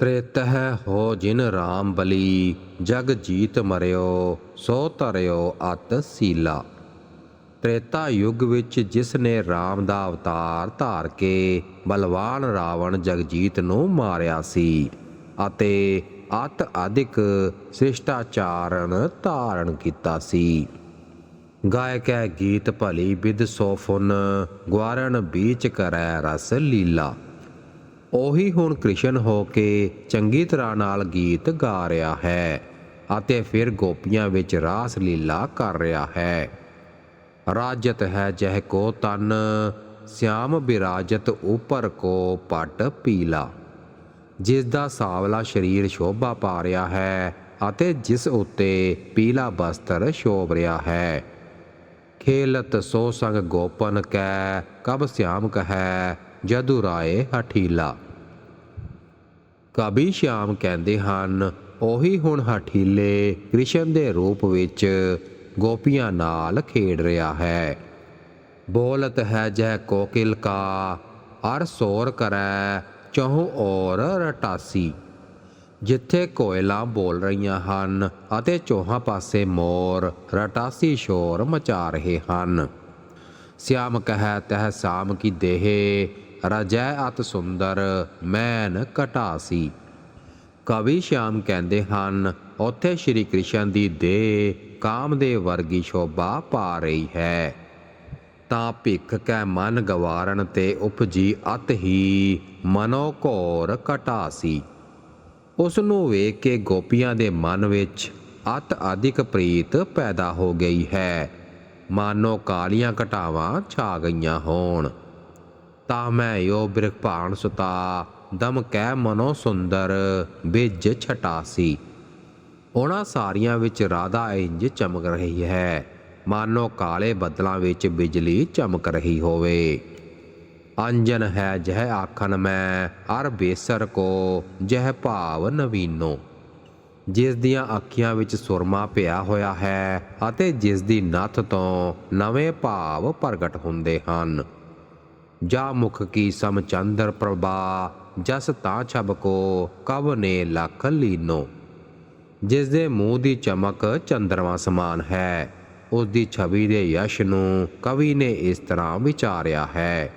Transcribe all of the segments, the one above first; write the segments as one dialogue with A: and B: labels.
A: ਤ੍ਰੇਤਹ ਹੋ ਜਿਨ ਰਾਮ ਬਲੀ, ਜਗ ਜੀਤ ਮਰਿਓ, ਸੋ ਤਰਿਓ ਅਤ ਸੀਲਾ। ਤ੍ਰੇਤਾ ਯੁੱਗ ਵਿੱਚ ਜਿਸ ਨੇ ਰਾਮ ਦਾ ਅਵਤਾਰ ਧਾਰ ਕੇ ਬਲਵਾਨ ਰਾਵਣ ਜਗਜੀਤ ਨੂੰ ਮਾਰਿਆ ਸੀ ਅਤੇ ਅਤ ਅਧਿਕ ਸ੍ਰਿਸ਼ਟਾਚਾਰਨ ਧਾਰਨ ਕੀਤਾ ਸੀ। ਗਾਇਕੈ ਗੀਤ ਭਲੀ ਬਿਦ ਸੋਫੁਨ ਗਵਾਰਨ ਬੀਚ ਕਰੈ ਰਸ ਲੀਲਾ। ਉਹੀ ਹੁਣ ਕ੍ਰਿਸ਼ਨ ਹੋ ਕੇ ਚੰਗੀ ਤਰ੍ਹਾਂ ਨਾਲ ਗੀਤ ਗਾ ਰਿਹਾ ਹੈ ਅਤੇ ਫਿਰ ਗੋਪੀਆਂ ਵਿੱਚ ਰਾਸ ਲੀਲਾ ਕਰ ਰਿਹਾ ਹੈ। ਰਾਜਤ ਹੈ ਜਹ ਕੋ ਤਨ, ਸਿਆਮ ਬਿਰਾਜਤ ਉਪਰ ਕੋ ਪਟ ਪੀਲਾ। ਜਿਸ ਦਾ ਸਾਵਲਾ ਸਰੀਰ ਸ਼ੋਭਾ ਪਾ ਰਿਹਾ ਹੈ ਅਤੇ ਜਿਸ ਉੱਤੇ ਪੀਲਾ ਬਸਤਰ ਸ਼ੋਭ ਰਿਹਾ ਹੈ। ਖੇਲਤ ਸੋ ਸੰਗ ਗੋਪਨ ਕੈ, ਕਬ ਸਿਆਮ ਕਹੈ ਜਦੁ ਰਾਏ ਹਠੀਲਾ। ਕਬੀ ਸ਼ਿਆਮ ਕਹਿੰਦੇ ਹਨ, ਉਹੀ ਹੁਣ ਹਠੀਲੇ ਕ੍ਰਿਸ਼ਨ ਦੇ ਰੂਪ ਵਿੱਚ ਗੋਪੀਆਂ ਨਾਲ ਖੇਡ ਰਿਹਾ ਹੈ। ਬੋਲਤ ਹੈ, ਜੈ ਕੋਕਿਲ ਕਾ, ਅਰ ਸੋਰ ਕਰੈ, ਚਹੁ ਔਰ ਰਟਾਸੀ। ਜਿੱਥੇ ਕੋਇਲਾਂ ਬੋਲ ਰਹੀਆਂ ਹਨ ਅਤੇ ਚੌਹਾਂ ਪਾਸੇ ਮੋਰ ਰਟਾਸੀ ਸ਼ੋਰ ਮਚਾ ਰਹੇ ਹਨ। ਸਿਆਮ ਕਹੈ ਤਹ ਸਾਮ ਕੀ ਦੇਹੇ ਰਜੈ ਅਤ ਸੁੰਦਰ, ਮੈਨ ਘਟਾਸੀ ਕਵੀ ਸ਼ਿਆਮ ਕਹਿੰਦੇ ਹਨ, ਉੱਥੇ ਸ਼੍ਰੀ ਕ੍ਰਿਸ਼ਨ ਦੀ ਦੇਹ ਕਾਮ ਦੇ ਵਰਗੀ ਸ਼ੋਭਾ ਪਾ ਰਹੀ ਹੈ। ਤਾਂ ਭਿੱਖ ਕੈ ਮਨ ਗਵਾਰਨ ਤੇ ਉਪਜੀ ਅਤ ਹੀ ਮਨੋ ਘੋਰ ਘਟਾਸੀ ਉਸ ਨੂੰ ਵੇਖ ਕੇ ਗੋਪੀਆਂ ਦੇ ਮਨ ਵਿੱਚ ਅਤ ਅਧਿਕ ਪ੍ਰੀਤ ਪੈਦਾ ਹੋ ਗਈ ਹੈ। ਮਾਨੋ ਕਾਲੀਆਂ ਘਟਾਵਾਂ ਛਾ ਗਈਆਂ ਹੋਣ। ਤਾਂ ਮੈਂ ਯੋ ਬਿਰਖ ਸੁਤਾ, ਦਮ ਕਹਿ ਮਨੋ ਸੁੰਦਰ, ਬਿਜ ਛਟਾਸੀ। ਉਹਨਾਂ ਸਾਰੀਆਂ ਵਿੱਚ ਰਾਧਾ ਇੰਜ ਚਮਕ ਰਹੀ ਹੈ, ਮਾਨੋ ਕਾਲੇ ਬੱਦਲਾਂ ਵਿੱਚ ਬਿਜਲੀ ਚਮਕ ਰਹੀ ਹੋਵੇ। ਅੰਜਨ ਹੈ ਜਹ ਆਖਣ ਮੈਂ ਅਰ ਬੇਸਰ ਕੋ ਜਹ ਭਾਵ ਨਵੀਨੋ। ਜਿਸ ਦੀਆਂ ਅੱਖੀਆਂ ਵਿੱਚ ਸੁਰਮਾ ਪਿਆ ਹੋਇਆ ਹੈ ਅਤੇ ਜਿਸ ਦੀ ਨੱਥ ਤੋਂ ਨਵੇਂ ਭਾਵ ਪ੍ਰਗਟ ਹੁੰਦੇ ਹਨ। ਜਾ ਮੁਖ ਕੀ ਸਮ ਚੰਦਰ ਪ੍ਰਭਾ, ਜਸ ਤਾਂ ਛਬਕੋ ਕਵ ਨੇ ਲਖ ਲੀਨੋ। ਜਿਸ ਦੇ ਮੂੰਹ ਦੀ ਚਮਕ ਚੰਦਰਮਾ ਸਮਾਨ ਹੈ, ਉਸ ਦੀ ਛਵੀ ਦੇ ਯਸ਼ ਨੂੰ ਕਵੀ ਨੇ ਇਸ ਤਰ੍ਹਾਂ ਵਿਚਾਰਿਆ ਹੈ।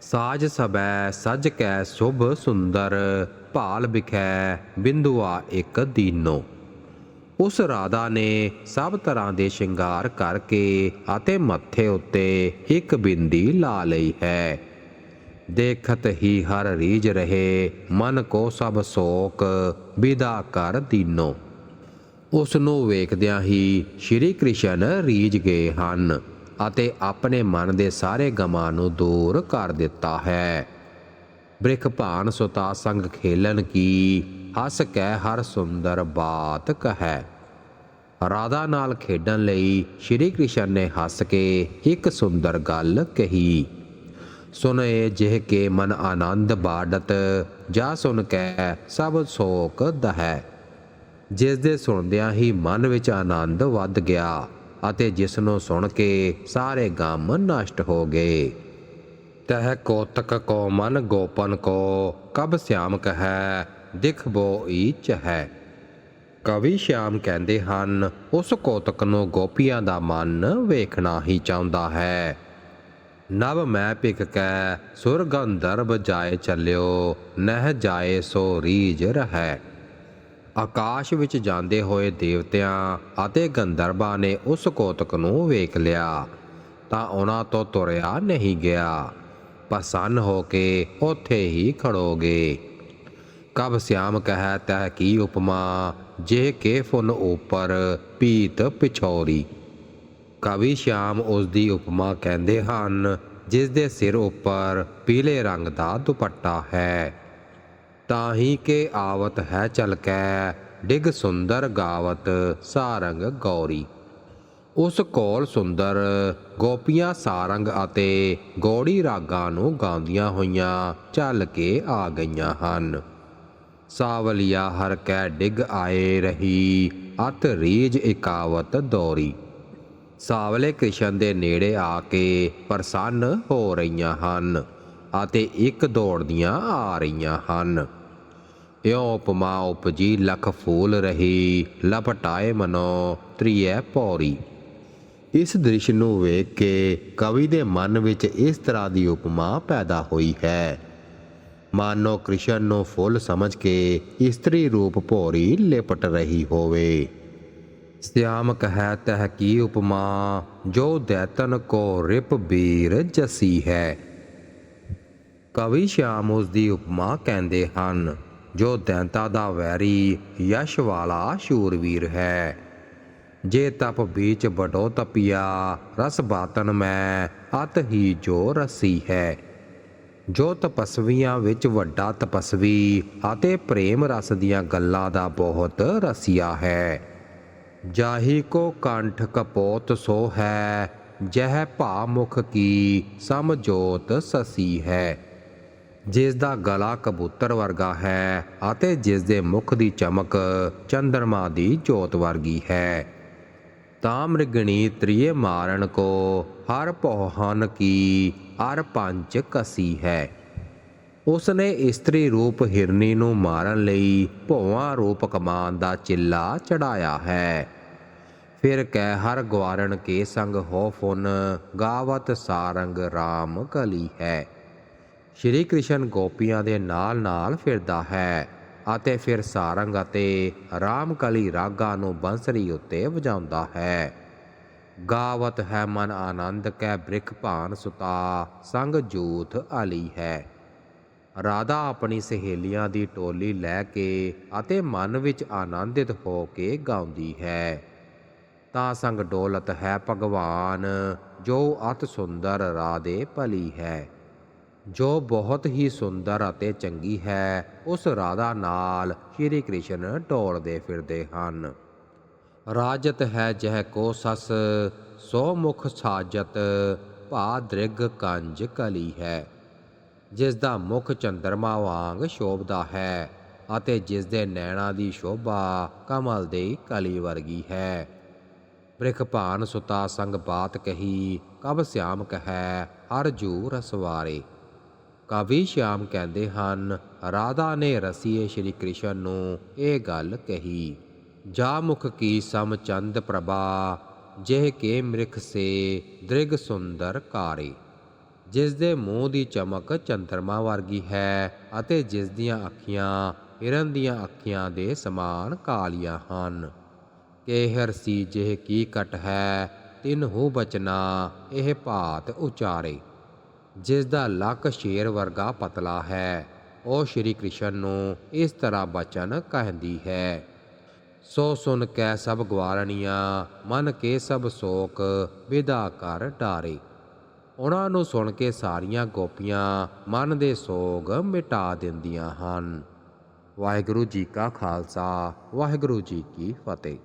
A: ਸਾਜ ਸਬੈ, ਸਜ ਕੈ ਸੁਭ ਸੁੰਦਰ, ਭਾਲ ਵਿਖੈ ਬਿੰਦੂਆ ਇੱਕ ਦੀਨੋ। ਉਸ ਰਾਧਾ ਨੇ ਸਭ ਤਰ੍ਹਾਂ ਦੇ ਸ਼ਿੰਗਾਰ ਕਰਕੇ ਅਤੇ ਮੱਥੇ ਉੱਤੇ ਇੱਕ ਬਿੰਦੀ ਲਾ ਲਈ ਹੈ। ਦੇਖਤ ਹੀ ਹਰ ਰੀਜ ਰਹੇ, ਮਨ ਕੋ ਸਭ ਸੋਕ, ਵਿਦਾ ਕਰ ਦੀਨੋ। ਉਸ ਨੂੰ ਵੇਖਦਿਆਂ ਹੀ ਸ਼੍ਰੀ ਕ੍ਰਿਸ਼ਨ ਰੀਝ ਗਏ ਹਨ ਅਤੇ ਆਪਣੇ ਮਨ ਦੇ ਸਾਰੇ ਗਮਾਂ ਨੂੰ ਦੂਰ ਕਰ ਦਿੱਤਾ ਹੈ। ਬ੍ਰਿਖ ਭਾਨ ਸੁਤਾ ਸੰਗ ਖੇਲਨ ਕੀ ਹੱਸ ਕੈ ਹਰ ਸੁੰਦਰ ਬਾਤ ਕਹੈ। ਰਾਧਾ ਨਾਲ ਖੇਡਣ ਲਈ ਸ਼੍ਰੀ ਕ੍ਰਿਸ਼ਨ ਨੇ ਹੱਸ ਕੇ ਇੱਕ ਸੁੰਦਰ ਗੱਲ ਕਹੀ। ਸੁਨੇ ਜਿਹ ਕੇ ਮਨ ਆਨੰਦ ਬਾੜਤ, ਜਾ ਸੁਨ ਕੈ ਸਭ ਸੋਕ ਦਹੈ। ਜਿਸ ਦੇ ਸੁਣਦਿਆਂ ਹੀ ਮਨ ਵਿੱਚ ਆਨੰਦ ਵੱਧ ਗਿਆ ਅਤੇ ਜਿਸ ਨੂੰ ਸੁਣ ਕੇ ਸਾਰੇ ਗਮ ਨਸ਼ਟ ਹੋ ਗਏ। ਤਹ ਕੋਤਕ ਕੋ ਮਨ ਗੋਪਨ ਕੋ, ਕਬ ਸਿਆਮ ਕਹੈ ਦਿਖਬੋ ਈਚ ਹੈ। ਕਵੀ ਸ਼ਿਆਮ ਕਹਿੰਦੇ ਹਨ, ਉਸ ਕੋਤਕ ਨੂੰ ਗੋਪੀਆਂ ਦਾ ਮਨ ਵੇਖਣਾ ਹੀ ਚਾਹੁੰਦਾ ਹੈ। ਨਵ ਮੈਂ ਪਿਕ ਕੈ ਸੁਰ ਗੰਧਰਵ ਜਾਏ ਚੱਲਿਓ, ਨਹਿ ਜਾਏ ਸੋ ਰੀਜ ਰਹੈ। ਆਕਾਸ਼ ਵਿੱਚ ਜਾਂਦੇ ਹੋਏ ਦੇਵਤਿਆਂ ਅਤੇ ਗੰਧਰਬਾਂ ਨੇ ਉਸ ਕੋਤਕ ਨੂੰ ਵੇਖ ਲਿਆ, ਤਾਂ ਉਹਨਾਂ ਤੋਂ ਤੁਰਿਆ ਨਹੀਂ ਗਿਆ ਪਸੰਨ ਹੋ ਕੇ ਉੱਥੇ ਹੀ ਖੜੋਗੇ। ਕਬ ਸਿਆਮ ਕਹਿ ਤਹਿ ਕੀ ਉਪਮਾ, ਜੇ ਕੇ ਫੁਨ ਉਪਰ ਪੀਤ ਪਿਛੋਰੀ। ਕਵੀ ਸ਼ਾਮ ਉਸ ਦੀ ਉਪਮਾ ਕਹਿੰਦੇ ਹਨ ਜਿਸ ਦੇ ਸਿਰ ਉੱਪਰ ਪੀਲੇ ਰੰਗ ਦਾ ਦੁਪੱਟਾ ਹੈ। ਤਾਂ ਹੀ ਕਿ ਆਵਤ ਹੈ ਚਲ ਕੈ, ਡਿਗ ਸੁੰਦਰ ਗਾਵਤ ਸਾਰੰਗ ਗੌਰੀ। ਉਸ ਕੋਲ ਸੁੰਦਰ ਗੋਪੀਆਂ ਸਾਰੰਗ ਅਤੇ ਗੋੜੀ ਰਾਗਾਂ ਨੂੰ ਗਾਉਂਦੀਆਂ ਹੋਈਆਂ ਚੱਲ ਕੇ ਆ ਗਈਆਂ ਹਨ। ਸਾਵਲੀਆ ਹਰ ਕੈ ਡਿਗ ਆਏ ਰਹੀ, ਅਤ ਰੀਜ ਇਕਾਵਤ ਦੌਰੀ। ਸਾਵਲੇ ਕ੍ਰਿਸ਼ਨ ਦੇ ਨੇੜੇ ਆ ਕੇ ਪ੍ਰਸੰਨ ਹੋ ਰਹੀਆਂ ਹਨ ਅਤੇ ਇੱਕ ਦੌੜਦੀਆਂ ਆ ਰਹੀਆਂ ਹਨ। ਇਉ ਉਪਮਾ ਉਪਜੀ ਲਖ ਫੂਲ ਰਹੀ, ਲਪਟਾਏ ਮਨੋ ਤ੍ਰਿਐ ਪੌਰੀ। ਇਸ ਦ੍ਰਿਸ਼ ਨੂੰ ਵੇਖ ਕੇ ਕਵੀ ਦੇ ਮਨ ਵਿੱਚ ਇਸ ਤਰ੍ਹਾਂ ਦੀ ਉਪਮਾ ਪੈਦਾ ਹੋਈ ਹੈ। ਮਾਨੋ ਕ੍ਰਿਸ਼ਨ ਨੂੰ ਫੁੱਲ ਸਮਝ ਕੇ ਇਸਤਰੀ ਰੂਪ ਭੋਰੀ ਲਿਪਟ ਰਹੀ ਹੋਵੇ। ਸਿਆਮ ਕਹੈ ਤਹ ਕੀ ਉਪਮਾ, ਜੋ ਦੈਤਨ ਕੋ ਰਿਪ ਬੀਰ ਜਸੀ ਹੈ। ਕਵੀ ਸ਼ਿਆਮ ਉਸ ਦੀ ਉਪਮਾ ਕਹਿੰਦੇ ਹਨ, ਜੋ ਦੈਂਤਾ ਦਾ ਵੈਰੀ, ਯਸ਼ ਵਾਲਾ ਸ਼ੂਰਵੀਰ ਹੈ। ਜੇ ਤਪ ਬੀਚ ਬਡੋ ਤਪਿਆ, ਰਸ ਬਾਤਨ ਮੈਂ, ਅਤ ਹੀ ਜੋ ਰਸੀ ਹੈ। ਜੋ ਤਪਸਵੀਆਂ ਵਿੱਚ ਵੱਡਾ ਤਪਸਵੀ ਅਤੇ ਪ੍ਰੇਮ ਰਸ ਦੀਆਂ ਗੱਲਾਂ ਦਾ ਬਹੁਤ ਰਸੀਆ ਹੈ। ਜਾਹੀ ਕੋ ਕੰਠ ਕਪੋਤ ਸੋ ਹੈ, ਜਹ ਭਾ ਮੁਖ ਕੀ ਸਮਝੋਤ ਸਸੀ ਹੈ। ਜਿਸ ਦਾ ਗਲਾ ਕਬੂਤਰ ਵਰਗਾ ਹੈ ਅਤੇ ਜਿਸ ਦੇ ਮੁਖ ਦੀ ਚਮਕ ਚੰਦਰਮਾ ਦੀ ਜੋਤ ਵਰਗੀ ਹੈ। ਤਾਂ ਮ੍ਰਿਗਣੀ ਤ੍ਰਿਏ ਮਾਰਨ ਕੋ ਹਰ ਭੋਹਨ ਕੀ ਅਰ ਪੰਚ ਕਸੀ ਹੈ। ਉਸ ਨੇ ਇਸਤਰੀ ਰੂਪ ਹਿਰਨੀ ਨੂੰ ਮਾਰਨ ਲਈ ਭੋਵਾਂ ਰੂਪ ਕਮਾਨ ਦਾ ਚਿੱਲਾ ਚੜਾਇਆ ਹੈ। ਫਿਰ ਕਹਿ, ਹਰ ਗਵਾਰਣ ਕੇ ਸੰਗ ਹੋ ਫੁਨ, ਗਾਵਤ ਸਾਰੰਗ RAM ਕਲੀ ਹੈ। ਸ਼੍ਰੀ ਕ੍ਰਿਸ਼ਨ ਗੋਪੀਆਂ ਦੇ ਨਾਲ ਨਾਲ ਫਿਰਦਾ ਹੈ ਅਤੇ ਫਿਰ ਸਾਰੰਗ ਅਤੇ ਰਾਮਕਲੀ ਰਾਗਾਂ ਨੂੰ ਬੰਸਰੀ ਉੱਤੇ ਵਜਾਉਂਦਾ ਹੈ। ਗਾਵਤ ਹੈ ਮਨ ਆਨੰਦ, ਕੈ ਬ੍ਰਿਖ ਭਾਨ ਸੁਤਾ, ਸੰਗ ਜੂਥ ਆਲੀ ਹੈ। ਰਾਧਾ ਆਪਣੀ ਸਹੇਲੀਆਂ ਦੀ ਟੋਲੀ ਲੈ ਕੇ ਅਤੇ ਮਨ ਵਿੱਚ ਆਨੰਦਿਤ ਹੋ ਕੇ ਗਾਉਂਦੀ ਹੈ। ਤਾਂ ਸੰਗ ਡੋਲਤ ਹੈ ਭਗਵਾਨ, ਜੋ ਅਤ ਸੁੰਦਰ ਰਾਧੇ ਭਲੀ ਹੈ। ਜੋ ਬਹੁਤ ਹੀ ਸੁੰਦਰ ਅਤੇ ਚੰਗੀ ਹੈ, ਉਸ ਰਾਧਾ ਨਾਲ ਸ਼੍ਰੀ ਕ੍ਰਿਸ਼ਨ ਢੋਲਦੇ ਫਿਰਦੇ ਹਨ। ਰਾਜਤ ਹੈ ਜਹ ਕੋ ਸਸ, ਸੋ ਮੁਖ ਸਾਜਤ, ਭਾ ਦ੍ਰਿਗ ਕੰਜ ਕਲੀ ਹੈ। ਜਿਸ ਦਾ ਮੁਖ ਚੰਦਰਮਾ ਵਾਂਗ ਸ਼ੋਭਦਾ ਹੈ ਅਤੇ ਜਿਸ ਦੇ ਨੈਣਾ ਦੀ ਸ਼ੋਭਾ ਕਮਲ ਦੇ ਕਲੀ ਵਰਗੀ ਹੈ। ਬ੍ਰਿਖ ਭਾਨ ਸੁਤਾ ਸੰਗ ਬਾਤ ਕਹੀ, ਕਬ ਸਿਆਮ ਕਹੈ ਹਰ ਜੂ ਰਸਵਾਰੇ ਕਵੀ ਸ਼ਿਆਮ ਕਹਿੰਦੇ ਹਨ, ਰਾਧਾ ਨੇ ਰਸੀਏ ਸ਼੍ਰੀ ਕ੍ਰਿਸ਼ਨ ਨੂੰ ਇਹ ਗੱਲ ਕਹੀ। ਜਾ ਮੁਖ ਕੀ ਸਮ ਚੰਦ ਪ੍ਰਭਾ, ਜਿਹ ਕੇ ਮ੍ਰਿਖ ਸੇ ਦ੍ਰਿਗ ਸੁੰਦਰ ਕਾਰੇ। ਜਿਸ ਦੇ ਮੂੰਹ ਦੀ ਚਮਕ ਚੰਦਰਮਾ ਵਰਗੀ ਹੈ ਅਤੇ ਜਿਸ ਦੀਆਂ ਅੱਖੀਆਂ ਹਿਰਨ ਦੀਆਂ ਅੱਖੀਆਂ ਦੇ ਸਮਾਨ ਕਾਲੀਆਂ ਹਨ। ਕੇਹਰ ਸੀ ਜਿਹ ਕੀ ਕਟ ਹੈ ਤਿਨਹੂ ਬਚਨਾ, ਇਹ ਭਾਤ ਉਚਾਰੇ। ਜਿਸ ਦਾ ਲੱਕ ਸ਼ੇਰ ਵਰਗਾ ਪਤਲਾ ਹੈ, ਉਹ ਸ਼੍ਰੀ ਕ੍ਰਿਸ਼ਨ ਨੂੰ ਇਸ ਤਰ੍ਹਾਂ ਬਚਨ ਕਹਿੰਦੀ ਹੈ। ਸੋ ਸੁਨ ਕੈ ਸਭ ਗਵਾਰਣੀਆਂ, ਮਨ ਕੇ ਸਭ ਸੋਕ ਵਿਦਾ ਕਰ ਡਾਰੇ ਉਹਨਾਂ ਨੂੰ ਸੁਣ ਕੇ ਸਾਰੀਆਂ ਗੋਪੀਆਂ ਮਨ ਦੇ ਸੋਗ ਮਿਟਾ ਦਿੰਦੀਆਂ ਹਨ। ਵਾਹਿਗੁਰੂ ਜੀ ਕਾ ਖਾਲਸਾ, ਵਾਹਿਗੁਰੂ ਜੀ ਕੀ ਫਤਿਹ।